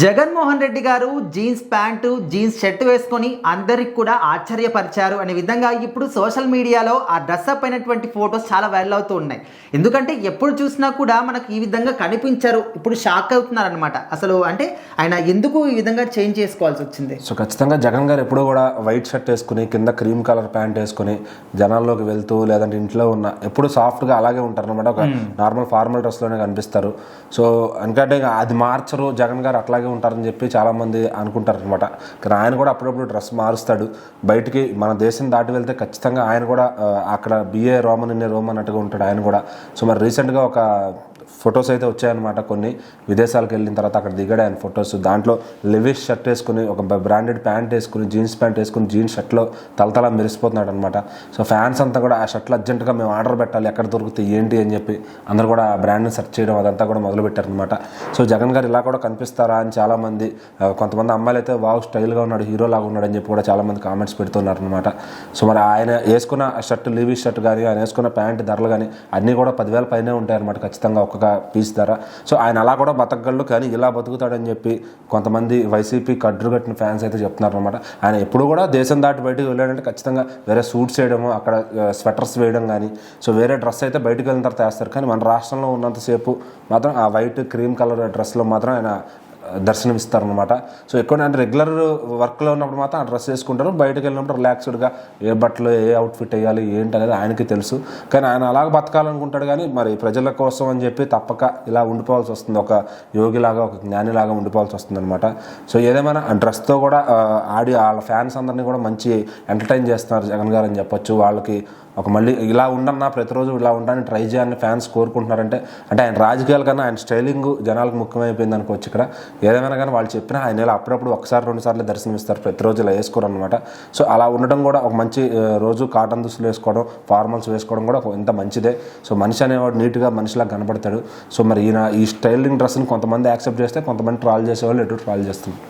జగన్మోహన్ రెడ్డి గారు jeans pant jeans shirt వేసుకొని అందరికి కూడా ఆశ్చర్యపరిచారు అనే విధంగా ఇప్పుడు సోషల్ మీడియాలో ఆ డ్రెస్అప్ అయినటువంటి ఫొటోస్ చాలా వైరల్ అవుతూ ఉన్నాయి. ఎందుకంటే ఎప్పుడు చూసినా కూడా మనకు ఈ విధంగా కనిపించరు. ఇప్పుడు షాక్ అవుతున్నారు అనమాట అసలు అంటే ఆయన ఎందుకు ఈ విధంగా చేంజ్ చేసుకోవాల్సి వచ్చింది? సో ఖచ్చితంగా జగన్ గారు ఎప్పుడూ కూడా వైట్ షర్ట్ వేసుకుని కింద క్రీమ్ కలర్ ప్యాంట్ వేసుకుని జనాల్లోకి వెళ్తూ లేదంటే ఇంట్లో ఉన్న ఎప్పుడు సాఫ్ట్గా అలాగే ఉంటారు అనమాట ఒక నార్మల్ ఫార్మల్ డ్రెస్లోనే కనిపిస్తారు. సో ఎందుకంటే అది మార్చరు జగన్ గారు అట్లాగే ఉంటారని చెప్పి చాలామంది అనుకుంటారు అనమాట కానీ ఆయన కూడా అప్పుడప్పుడు డ్రెస్ మారుస్తాడు. బయటికి మన దేశం దాటి వెళ్తే ఖచ్చితంగా ఆయన కూడా అక్కడ బిఏ రోమన్ ఇన్నే రోమన్ అన్నట్టుగా ఉంటాడు ఆయన కూడా. సో మరి రీసెంట్గా ఒక ఫొటోస్ అయితే వచ్చాయన్నమాట కొన్ని. విదేశాలకు వెళ్ళిన తర్వాత అక్కడ దిగాడు ఆయన ఫొటోస్. దాంట్లో లివిష్ షర్ట్ వేసుకుని ఒక బ్రాండెడ్ ప్యాంట్ వేసుకుని జీన్స్ ప్యాంట్ వేసుకుని జీన్స్ షర్ట్లో తలతల మెరిసిపోతున్నాడు అనమాట సో ఫ్యాన్స్ అంతా కూడా ఆ షర్ట్లు అర్జెంటుగా మేము ఆర్డర్ పెట్టాలి ఎక్కడ దొరుకుతాయి ఏంటి అని చెప్పి అందరూ కూడా ఆ బ్రాండ్ని సెర్చ్ చేయడం అదంతా కూడా మొదలుపెట్టారనమాట సో జగన్ గారు ఇలా కూడా కనిపిస్తారా అని చాలామంది కొంతమంది అమ్మాయిలు అయితే వావ్ స్టైల్గా ఉన్నాడు హీరో లాగా ఉన్నాడు అని చెప్పి కూడా చాలామంది కామెంట్స్ పెడుతున్నారు అనమాట సో మరి ఆయన వేసుకున్న షర్ట్ లీవీ షర్ట్ కానీ ఆయన వేసుకున్న ప్యాంట్ ధరలు కానీ అన్నీ కూడా పదివేల పైనే ఉంటాయన్నమాట ఖచ్చితంగా ఒక ఒక్కొక్క పీస్ ధర సో ఆయన అలా కూడా బతకగలడు కానీ ఇలా బతుకుతాడని చెప్పి కొంతమంది వైసీపీ కడ్రు కట్టిన ఫ్యాన్స్ అయితే చెప్తున్నారు అనమాట ఆయన ఎప్పుడు కూడా దేశం దాటి బయటకు వెళ్ళాడంటే ఖచ్చితంగా వేరే సూట్స్ వేయడము అక్కడ స్వెటర్స్ వేయడం కానీ సో వేరే డ్రెస్ అయితే బయటకు వెళ్ళిన తర్వాత వేస్తారు. కానీ మన రాష్ట్రంలో ఉన్నంతసేపు మాత్రం ఆ వైట్ క్రీమ్ కలర్ డ్రెస్లో మాత్రం ఆయన దర్శనమిస్తారనమాట సో ఎక్కువ అంటే రెగ్యులర్ వర్క్లో ఉన్నప్పుడు మాత్రం ఆ డ్రెస్ వేసుకుంటారు. బయటకు వెళ్ళినప్పుడు రిలాక్స్డ్గా ఏ బట్టలు ఏ అవుట్ఫిట్ వేయాలి ఏంటి అనేది ఆయనకి తెలుసు. కానీ ఆయన అలాగ బతకాలనుకుంటాడు కానీ మరి ప్రజల కోసం అని చెప్పి తప్పక ఇలా ఉండిపోవాల్సి వస్తుంది. ఒక యోగిలాగా ఒక జ్ఞానిలాగా ఉండిపోవాల్సి వస్తుంది అనమాట సో ఏదేమైనా ఆ డ్రెస్తో కూడా ఆడి వాళ్ళ ఫ్యాన్స్ అందరినీ కూడా మంచి ఎంటర్టైన్ చేస్తున్నారు జగన్ గారు అని చెప్పొచ్చు. వాళ్ళకి ఒక మళ్ళీ ఇలా ఉండన్నా ప్రతిరోజు ఇలా ఉండడానికి ట్రై చేయాలని ఫ్యాన్స్ కోరుకుంటున్నారంటే అంటే ఆయన రాజకీయాల కన్నా ఆయన స్టైలింగ్ జనాలకు ముఖ్యమైపోయింది అనుకోవచ్చు ఇక్కడ. ఏదేమైనా కానీ వాళ్ళు చెప్పినా ఆయన ఇలా అప్పుడప్పుడు ఒకసారి రెండు సార్లు దర్శనమిస్తారు ప్రతిరోజు ఇలా వేసుకోరు అనమాట సో అలా ఉండడం కూడా ఒక మంచి రోజు కాటన్ దుస్తులు వేసుకోవడం ఫార్మల్స్ వేసుకోవడం కూడా ఒక ఇంత మంచిదే. సో మనిషి అనేవాడు నీట్గా మనిషిలా కనపడతాడు. సో మరి ఈయన ఈ స్టైలింగ్ డ్రెస్ని కొంతమంది యాక్సెప్ట్ చేస్తే కొంతమంది ట్రాల్ చేసేవాళ్ళు ఎటు ట్రాల్ చేస్తున్నారు?